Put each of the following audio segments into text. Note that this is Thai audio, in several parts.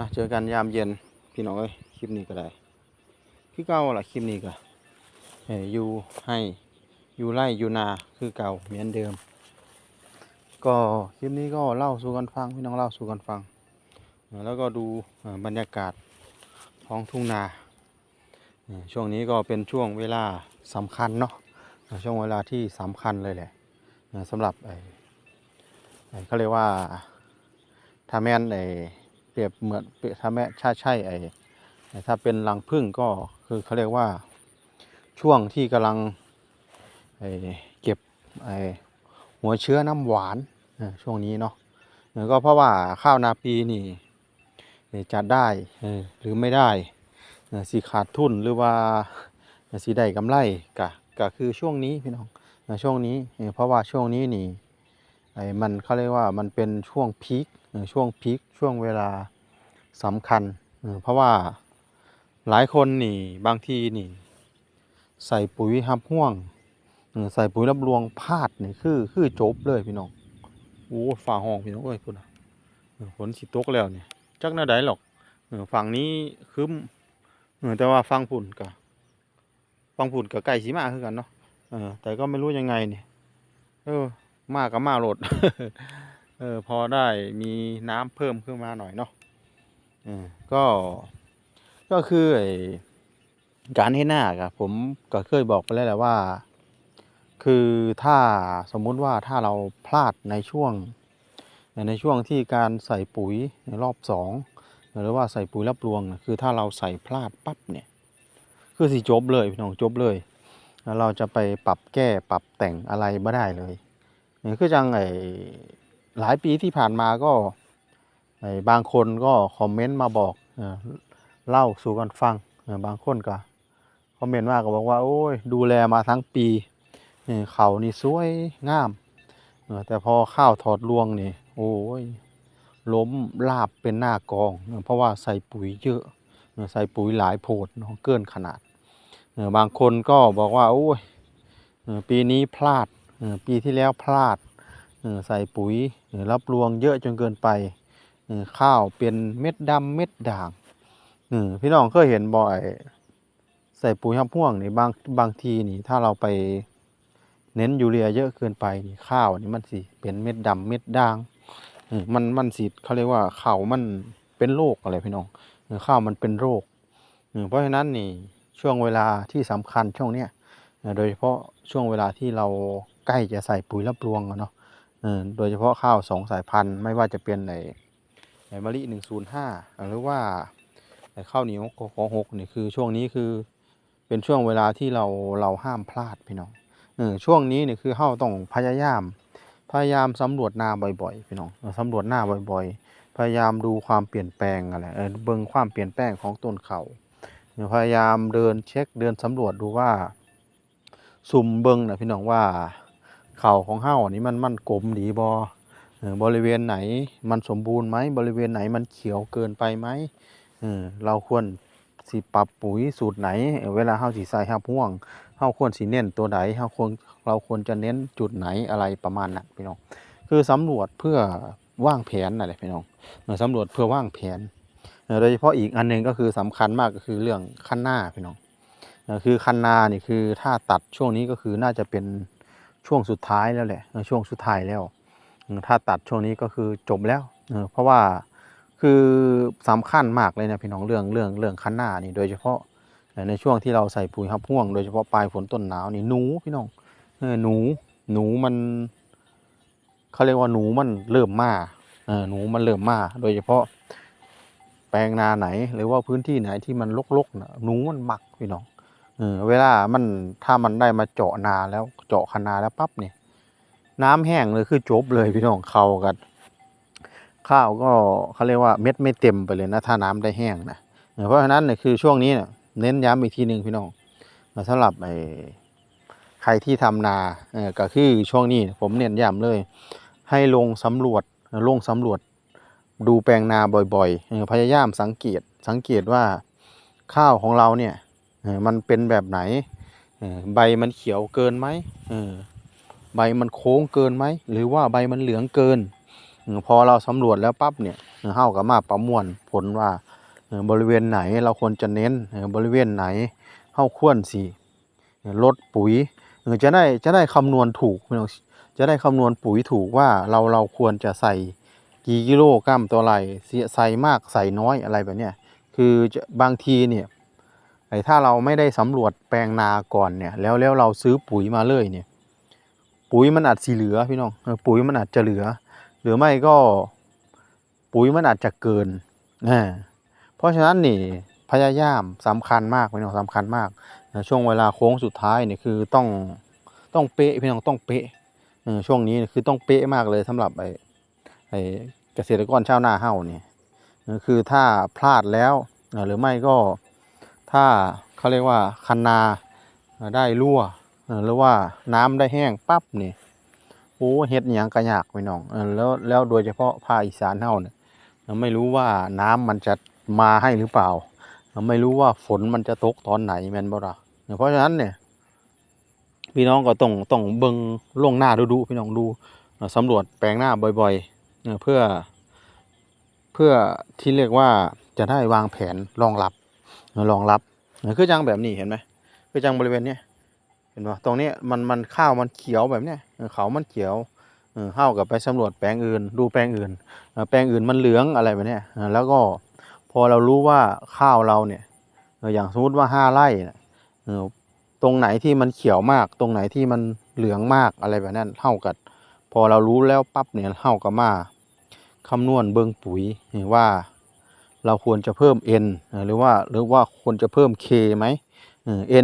อะเจอกันยามเย็นพี่น้องเอ้ยคลิปนี้ก็ได้คือเก่าล่ะคลิปนี้ก็เออยู่ให้อยู่ไร่อยู่นาคือเก่าเหมือนเดิม ก็คลิปนี้ก็เล่าสู่กันฟังพี่น้องเล่าสู่กันฟัง แล้วก็ดูบรรยากาศท้องทุ่งนาช่วงนี้ก็เป็นช่วงเวลาสำคัญเนาะช่วงเวลาที่สำคัญเลยแหละสำหรับไอ้เขาเรียกว่าถ้าแมนไอ้ รียบเหมือนเปรียบแม่ช่ใช่ไอถ้าเป็นรังผึ้งก็คือเขาเรียกว่าช่วงที่กำลังเก็บหัวเชื้อน้ำหวานช่วงนี้เนาะเออก็เพราะว่าข้าวนาปีนี่จะได้หรือไม่ได้สีขาดทุนหรือว่าสีได้กำไรกะก็คือช่วงนี้พี่น้องช่วงนี้เพราะว่าช่วงนี้นี่มันเขาเรียกว่ามันเป็นช่วงพีค ช่วงพีคช่วงเวลาสำคัญ เพราะว่าหลายคนนี่บางทีนี่ ใส่ปุ๋ยหับห่วงใส่ปุ๋ยรับรองพลาดนี่คือคือจบเลยพี่น้องโอ้ฝ่าห้องพี่น้องเอ้ยพุ่นน่ะเออฝนสิตกแล้วเนี่ยจักแน่าใดหรอกฝั่งนี้ครึ้มเออแต่ว่าฝั่งพุ่นก็ฝั่งพุ่นก็ใกล้สิมาคือกันเนาะแต่ก็ไม่รู้ยังไงเนี่ยเออมาก็มาโหลด เออพอได้มีน้ำเพิ่มขึ้นมาหน่อยเนาะเออก็ก็คือไอ้การให้หน้าครับผมก็เคยบอกไปแล้วแหละว่า คือถ้าสมมุติว่าถ้าเราพลาดในช่วง ในช่วงที่การใส่ปุ๋ยในรอบสองหรือว่าใส่ปุ๋ยรับรวงคือถ้าเราใส่พลาดปั๊บเนี่ย คือสิจบเลยพี่น้องจบเลยแล้วเราจะไปปรับแก้ปรับแต่งอะไรไม่ได้เลยนี่คือจังไอ หลายปีที่ผ่านมาก็บางคนก็คอมเมนต์มาบอกเล่าสู่กันฟังบางคนก็คอมเมนต์มาก็บอกว่าโอ้ยดูแลมาทั้งปีเขานี่สวยงามแต่พอข้าวถอดรวงนี่โอ้ยล้มลาบเป็นหน้ากอง เพราะว่าใส่ปุ๋ยเยอะใส่ปุ๋ยหลายโพดเนาะเกินขนาด บางคนก็บอกว่าโอ้ยปีนี้พลาดปีที่แล้วพลาด ใส่ปุ๋ยเออรับรวงเยอะจนเกินไปข้าวเป็นเม็ดดำเม็ดด่างพี่น้องเคยเห็นบ่อย ใส่ปุ๋ยหับพ่วงนี่บางบางทีนี่ถ้าเราไปเน้นยูเรียเยอะเกินไปนี่ข้าวนี่มันสิเป็นเม็ดดำเม็ดด่างมันมันสิเขาเรียกว่าข้าวมันเป็นโรคอะไรพี่น้องข้าวมันเป็นโรคเพราะฉะนั้นนี่ช่วงเวลาที่สำคัญช่วงเนี้ยโดยเฉพาะช่วงเวลาที่เราใกล้จะใส่ปุ๋ยรับรวงเนาะ โดยเฉพาะข้าวสองสายพันธุ์ไม่ว่าจะเป็นในในมะลิหนึ่งศูนย์ห้าหรือว่าไข้าวเหนียวกขอหกนี่คือช่วงนี้คือเป็นช่วงเวลาที่เราเราห้ามพลาดพี่น้องอช่วงนี้นี่คือเฮาต้องพยายาม พยายามสำรวจหน้าบ่อยๆพี่น้องสำรวจหน้าบ่อยๆ พยายามดูความเปลี่ยนแปลงอะไรเบิ่งความเปลี่ยนแปลงของต้นเขาพยายามเดินเช็คเดินสำรวจดูว่าสุ่มเบิ่งนะพี่น้องว่า เขาของเฮานี่มันมันกลมดีบ่เออบริเวณไหนมันสมบูรณ์ไหมบริเวณไหนมันเขียวเกินไปไหมเออเราควรสิปรับปุ๋ยสูตรไหน เวลาเฮาสิใส่หับห่วงเฮาควรสิเน้นตัวไหนเฮาควรเราควรจะเน้นจุดไหนอะไรประมาณนั้นพี่น้องคือสำรวจเพื่อว่างแผนนั่นแหละพี่น้องเออสำรวจเพื่อว่างแผนโดยเฉพาะอีกอันหนึงก็คือสำคัญมากก็คือเรื่องคันหน้าพี่น้องคือคันนานี่คือถ้าตัดช่วงนี้ก็คือน่าจะเป็น ช่วงสุดท้ายแล้วแหละช่วงสุดท้ายแล้ว ถ้าตัดช่วงนี้ก็คือจบแล้วเพราะว่าคือสำคัญมากเลยนะพี่น้องเรื่องเรื่องเรื่องคันหน้านี่โดยเฉพาะในช่วงที่เราใส่ปุ๋ยหับห่วง โดยเฉพาะปลายฝนต้นหนาวนี่หนูพี่น้องหนูหนูมันเขาเรียกว่าหนูมันเริ่มมาหนูมันเริ่มมาโดยเฉพาะแปลงนาไหน หรือว่าพื้นที่ไหนที่มันรกๆนะหนูมันมักพี่น้อง เออเวลามันถ้ามันได้มาเจาะนาแล้วเจาะคนาแล้วปั๊บเนี่ย น้ำแห้งเลยคือจบเลยพี่น้องเขากัน ข้าวก็เขาเรียกว่าเม็ดไม่เต็มไปเลยนะถ้าน้ำได้แห้งนะเพราะฉะนั้นเนี่ยคือช่วงนี้เนี่ยเน้นย้ำอีกทีหนึ่งพี่น้องสำหรับไอ้ใครที่ทำนาเออก็คือช่วงนี้ผมเน้นย้ำเลย ให้ลงสำรวจลงสำรวจ ดูแปลงนาบ่อยๆพยายามสังเกตสังเกตว่าข้าวของเราเนี่ย มันเป็นแบบไหนใบมันเขียวเกินไหมใบมันโค้งเกินไหม หรือว่าใบมันเหลืองเกิน พอเราสำรวจแล้วปั๊บเนี่ยเออเฮาก็มาประมวลผลว่าบริเวณไหนเราควรจะเน้นบริเวณไหนเฮาควรสิลดปุ๋ยจะได้จะได้คำนวณถูกจะได้คำนวณปุ๋ยถูกว่าเราเราควรจะใส่กี่กิโลกรัมตัวอไรใส่มากใส่น้อยอะไรแบบเนี้ยคือจะบางทีเนี่ย ไอ้ถ้าเราไม่ได้สำรวจแปลงนาก่อนเนี่ย แล้วแล้วเราซื้อปุ๋ยมาเลยเนี่ย ปุ๋ยมันอาจสิเหลือพี่น้องปุ๋ยมันอาจจะเหลือ หรือไม่ก็ปุ๋ยมันอาจจะเกินอ่าเพราะฉะนั้นนี่พยายามสำคัญมากพี่น้องสำคัญมากนะช่วงเวลาโค้งสุดท้ายเนี่ยคือต้องต้องเป๊ะพี่น้องต้องเป๊ะช่วงนี้คือต้องเป๊ะมากเลยสำหรับไอ้ไอ้เกษตรกรชาวนาเฮ้าเนี่ยคือถ้าพลาดแล้วเหรือไม่ก็ ถ้าเขาเรียกว่าคันนาได้รั่วหรือว่าน้ำได้แห้งปั๊บนี่โอ้เฮ็ดหยังกระยากพี่น้องแล้วแล้วโดยเฉพาะภาคอีสานเฮาเนี่ยเราไม่รู้ว่าน้ำมันจะมาให้หรือเปล่าเราไม่รู้ว่าฝนมันจะตกตอนไหนแม่นบ่ล่ะเนี่ยเพราะฉะนั้นเนี่ยพี่น้องก็ต้องต้องเบิ่งล่วงหน้าดูดูพี่น้องดูสำรวจแปลงหน้าบ่อยๆเพื่อ เพื่อที่เรียกว่าจะได้วางแผนรองรับ รองรับคือจังแบบนี้เห็นไหมคือจังบริเวณเนี้ยเห็นป่ะตรงนี้มันมันข้าวมันเขียวแบบเนี้ยเขามันเขียวเข้ากับไปสำรวจแปลงอื่น ดูแปลงอื่น แปลงอื่นมันเหลืองอะไรแบบเนี้ยแล้วก็พอเรารู้ว่าข้าวเราเนี่ยอย่างสมมติว่าห้าไร่เออตรงไหนที่มันเขียวมาก ตรงไหนที่มันเหลืองมากอะไรแบบนั้นเท่ากับพอเรารู้แล้วปั๊บเนี่ยเท่ากับมาคำนวณเบิงปุ๋ยว่า เราควรจะเพิ่ม N หรือว่าหรือว่าควรจะเพิ่ม K ไหม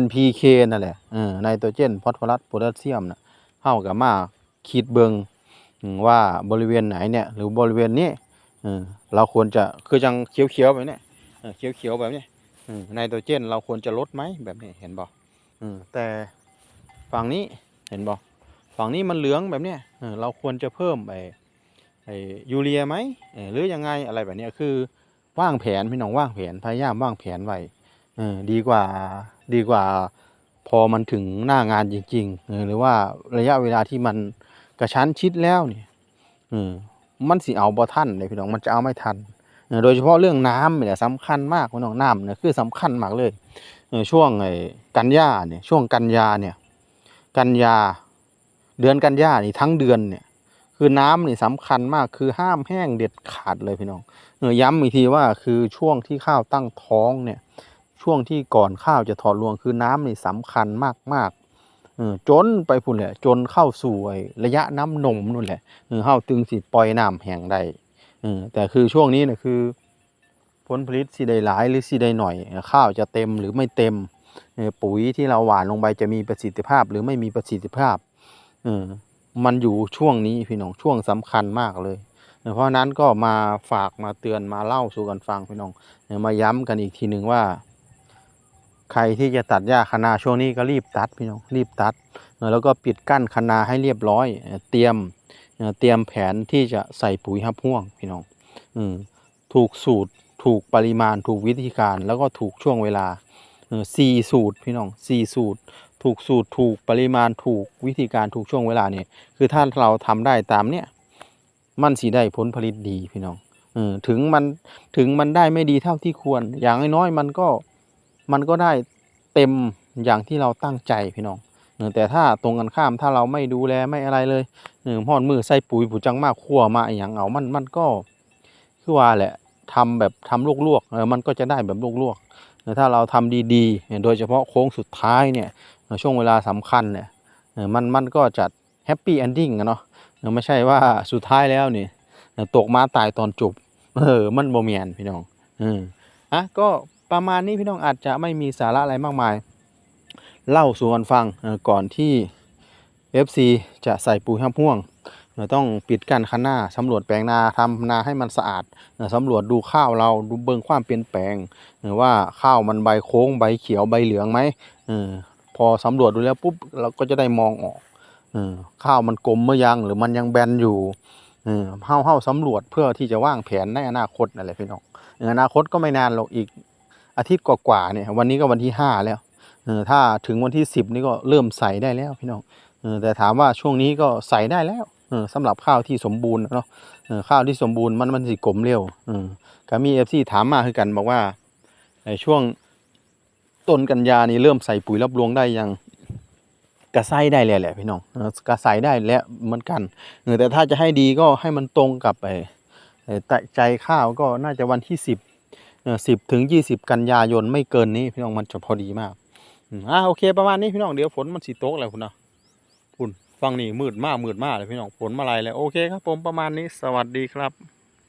NPK นั่นแหละเออไนโตรเจนฟอสฟอรัสโพแทสเซียมนะเฮากับมาคิดเบิงอืมว่าบริเวณไหนเนี่ยหรือบริเวณนี้เราควรจะคือจังเขียวๆแบบเนี้ยเออเขียวๆแบบนี้ยเออไนโตรเจนเราควรจะลดไหมแบบนี้เห็นบออแต่ฝั่งนี้เห็นบ่ฝั่งนี้มันเหลืองแบบเนี้ยเราควรจะเพิ่มไอ้ไอ้ยูเรียไหมหรือยังไงอะไรแบบนี้คือ วางแผนพี่น้องวางแผนพยายามวางแผนไว้เออดีกว่าดีกว่าพอมันถึงหน้างานจริงๆเออหรือว่าระยะเวลาที่มันกระชั้นชิดแล้วเนี่ยเออมันสิเอาบ่ทันเลยพี่น้องมันจะเอาไม่ทันเออโดยเฉพาะเรื่องน้ำเนี่ยสำคัญมากพี่น้องน้ำเนี่ยคือสำคัญมากเลยเออช่วงไอ้กันยาเนี่ยช่วงกันยาเนี่ยกันยาเดือนกันยานี่ทั้งเดือนเนี่ยคือน้ำนี่สำคัญมากคือห้ามแห้งเด็ดขาดเลยพี่น้องย้ำอีกทีว่าคือช่วงที่ข้าวตั้งท้องเนี่ยช่วงที่ก่อนข้าวจะถอดรวงคือน้ำนี่สำคัญมากๆเออจนไปพุ่นแหละ จนเข้าสู่ระยะน้ำนมนู่นแหละเออเฮาตึงสิปล่อยน้ำแห้งได้เออแต่คือช่วงนี้เนี่ยคือ ผลผลิตสิได้หลายหรือสิได้หน่อย ข้าวจะเต็มหรือไม่เต็มปุ๋ยที่เราหว่านลงไปจะมีประสิทธิภาพหรือไม่มีประสิทธิภาพเออมันอยู่ช่วงนี้พี่น้องช่วงสำคัญมากเลย เพราะนั้นก็มาฝากมาเตือนมาเล่าสู่กันฟังพี่น้องมาย้ำกันอีกทีหนึ่งว่า ใครที่จะตัดหญ้าคะนาช่วงนี้ก็รีบตัดพี่น้องรีบตัด แล้วก็ปิดกั้นคะนาให้เรียบร้อย เตรียมเตรียมแผนที่จะใส่ปุ๋ยหับห่วงพี่น้องอืถูกสูตรถูกปริมาณถูกวิธีการแล้วก็ถูกช่วงเวลาสี่สูตรพี่น้องสี่สูตร ถูกสูตรถูกปริมาณถูกวิธีการถูกช่วงเวลาเนี่ยคือถ้าเราทำได้ตามเนี่ย มันสีได้ผลผลิตดีพี่น้องเออถึงมันถึงมันได้ไม่ดีเท่าที่ควร อย่างน้อยๆมันก็มันก็ได้เต็มอย่างที่เราตั้งใจพี่น้องเออแต่ถ้าตรงกันข้ามถ้าเราไม่ดูแลไม่อะไรเลยเออหอดมือใส่ปุ๋ยผูจังมากขั่วมาอย่างเอามันมันก็คือว่าแหละทำแบบทำลวกๆเออมันก็จะได้แบบลวกๆเออถ้าเราทำดีๆ โดยเฉพาะโค้งสุดท้ายเนี่ยช่วงเวลาสำคัญเนี่ยเออมันมันก็จะแฮปปี้เอนดิ้งอะเนาะ ไม่ใช่ว่าสุดท้ายแล้วนี่ยเออตกมาตายตอนจบ เออ มันโมเมียนพี่น้องเอออะก็ประมาณนี้พี่น้องอาจจะไม่มีสาระอะไรมากมาย เล่าสู่กันฟังก่อนที่ FC จะใส่ปุ๋ยห้ามพ่วงเอ่อต้องปิดกั้นคันหน้าสำรวจแปลงนาทำนาให้มันสะอาดสำรวจดูข้าวเราดูเบิ่งความเปลี่ยนแปลงเอ่อว่าข้าวมันใบโค้งใบเขียวใบเหลืองไหมเออพอสำรวจดูแล้วปุ๊บเราก็จะได้มองออก ข้าวมันกลมเมื่อยังหรือมันยังแบนอยู่เออเฮาเฮาสำรวจเพื่อที่จะวางแผนในอนาคตนั่นแหละพี่น้องออนาคตก็ไม่นานหรอกอีกอาทิตย์กว่าๆเนี่ยวันนี้ก็วันที่ห้าแล้วเออถ้าถึงวันที่สิบนี่ก็เริ่มใส่ได้แล้วพี่น้องเออแต่ถามว่าช่วงนี้ก็ใส่ได้แล้วเออสำหรับข้าวที่สมบูรณ์เนาะเออข้าวที่สมบูรณ์มันมันสิกลมเร็วเออก็มี FC ถามมาคือกันบอกว่าในช่วงต้นกันยานี่เริ่มใส่ปุ๋ยรับรวงได้ยัง กระใสได้แล้วแหละพี่น้องกระใสได้แล้วเหมือนกันเออแต่ถ้าจะให้ดีก็ให้มันตรงกับไอ้ใจข้าวก็น่าจะวันที่สิบสิบถึงยี่สิบกันยายนไม่เกินนี้พี่น้องมันจะพอดีมากอ่าโอเคประมาณนี้พี่น้องเดี๋ยวฝนมันสิตกแล้วคุณเนาะฝุ่นฟังนี่มืดมากมืดมากเลยพี่น้องฝนมาลายแล้วโอเคครับผมประมาณนี้สวัสดีครับ